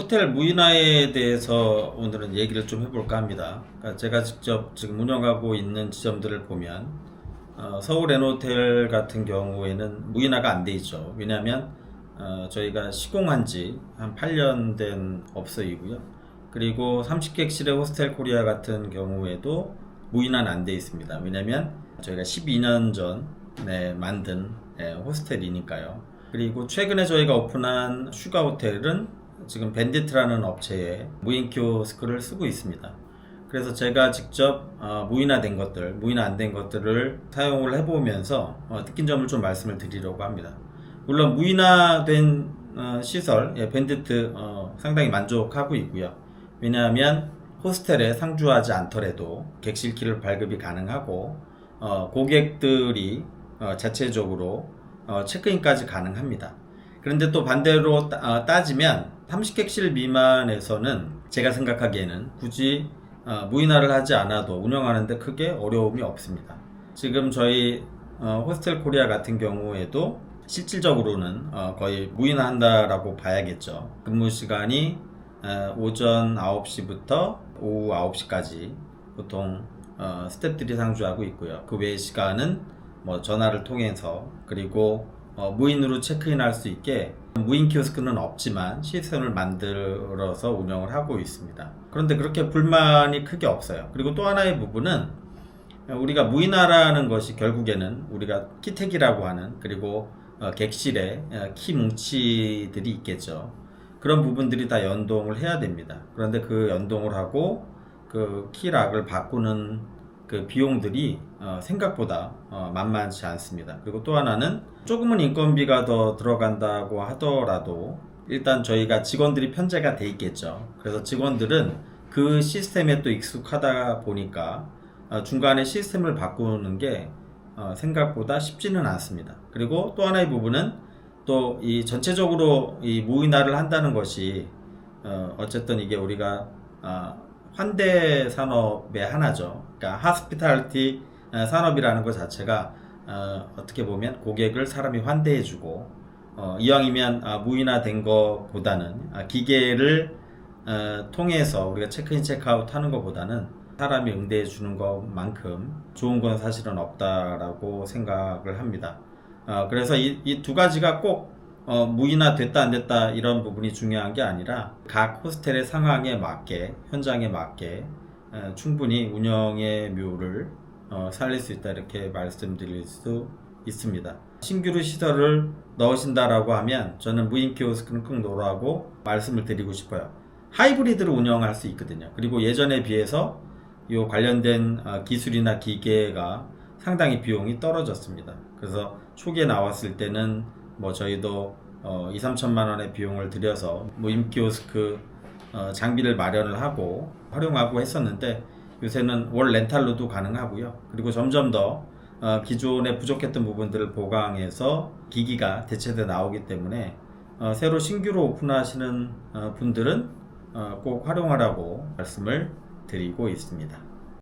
호텔 무인화에 대해서 오늘은 얘기를 좀 해볼까 합니다. 그러니까 제가 직접 지금 운영하고 있는 지점들을 보면 어, 서울 레노텔 같은 경우에는 무인화가 안 돼 있죠. 왜냐하면 어, 저희가 시공한 지 한 8년 된 업소이고요. 그리고 30객실의 호스텔 코리아 같은 경우에도 무인화는 안 돼 있습니다. 왜냐하면 저희가 12년 전에 만든 예, 호스텔이니까요. 그리고 최근에 저희가 오픈한 슈가 호텔은 지금 밴디트라는 업체에 무인 키오스크를 쓰고 있습니다. 그래서 제가 직접 어, 무인화된 것들, 무인화 안 된 것들을 사용을 해보면서 어, 느낀 점을 좀 말씀을 드리려고 합니다. 물론 무인화된 어, 시설, 예, 밴디트 어, 상당히 만족하고 있고요. 왜냐하면 호스텔에 상주하지 않더라도 객실 키를 발급이 가능하고 어, 고객들이 어, 자체적으로 어, 체크인까지 가능합니다. 그런데 또 반대로 따, 어, 따지면 30객실 미만에서는 제가 생각하기에는 굳이 어, 무인화를 하지 않아도 운영하는데 크게 어려움이 없습니다. 지금 저희 어, 호스텔 코리아 같은 경우에도 실질적으로는 어, 거의 무인화한다라고 봐야겠죠. 근무 시간이 어, 오전 9시부터 오후 9시까지 보통 어, 스탭들이 상주하고 있고요. 그 외의 시간은 뭐 전화를 통해서 그리고 어, 무인으로 체크인할 수 있게 무인 키오스크는 없지만 시스템을 만들어서 운영을 하고 있습니다. 그런데 그렇게 불만이 크게 없어요. 그리고 또 하나의 부분은 우리가 무인화라는 것이 결국에는 우리가 키택이라고 하는 그리고 어, 객실에 어, 키 뭉치들이 있겠죠. 그런 부분들이 다 연동을 해야 됩니다. 그런데 그 연동을 하고 그 키락을 바꾸는 그 비용들이 어, 생각보다 어, 만만치 않습니다. 그리고 또 하나는 조금은 인건비가 더 들어간다고 하더라도 일단 저희가 직원들이 편제가 돼 있겠죠. 그래서 직원들은 그 시스템에 또 익숙하다 보니까 어, 중간에 시스템을 바꾸는 게 어, 생각보다 쉽지는 않습니다. 그리고 또 하나의 부분은 또 이 전체적으로 이 무인화를 한다는 것이 어, 어쨌든 이게 우리가 어, 환대 산업의 하나죠. 그러니까 하스피탈티 어, 산업이라는 것 자체가 어, 어떻게 보면 고객을 사람이 환대해주고 어, 이왕이면 아, 무인화된 것보다는 아, 기계를 어, 통해서 우리가 체크인 체크아웃 하는 것보다는 사람이 응대해 주는 것만큼 좋은 건 사실은 없다라고 생각을 합니다. 어, 그래서 이 두 가지가 꼭 어, 무인화 됐다 안 됐다 이런 부분이 중요한 게 아니라 각 호스텔의 상황에 맞게 현장에 맞게 어, 충분히 운영의 묘를 어, 살릴 수 있다 이렇게 말씀드릴 수 있습니다. 신규로 시설을 넣으신다라고 하면 저는 무인 키오스크는 꼭 놓으라고 말씀을 드리고 싶어요. 하이브리드로 운영할 수 있거든요. 그리고 예전에 비해서 이 관련된 어, 기술이나 기계가 상당히 비용이 떨어졌습니다. 그래서 초기에 나왔을 때는 뭐 저희도 어, 2, 3천만 원의 비용을 들여서 무인 키오스크 어, 장비를 마련을 하고 활용하고 했었는데 요새는 월 렌탈로도 가능하고요. 그리고 점점 더 어, 기존에 부족했던 부분들을 보강해서 기기가 대체돼 나오기 때문에 어, 새로 신규로 오픈하시는 어, 분들은 어, 꼭 활용하라고 말씀을 드리고 있습니다.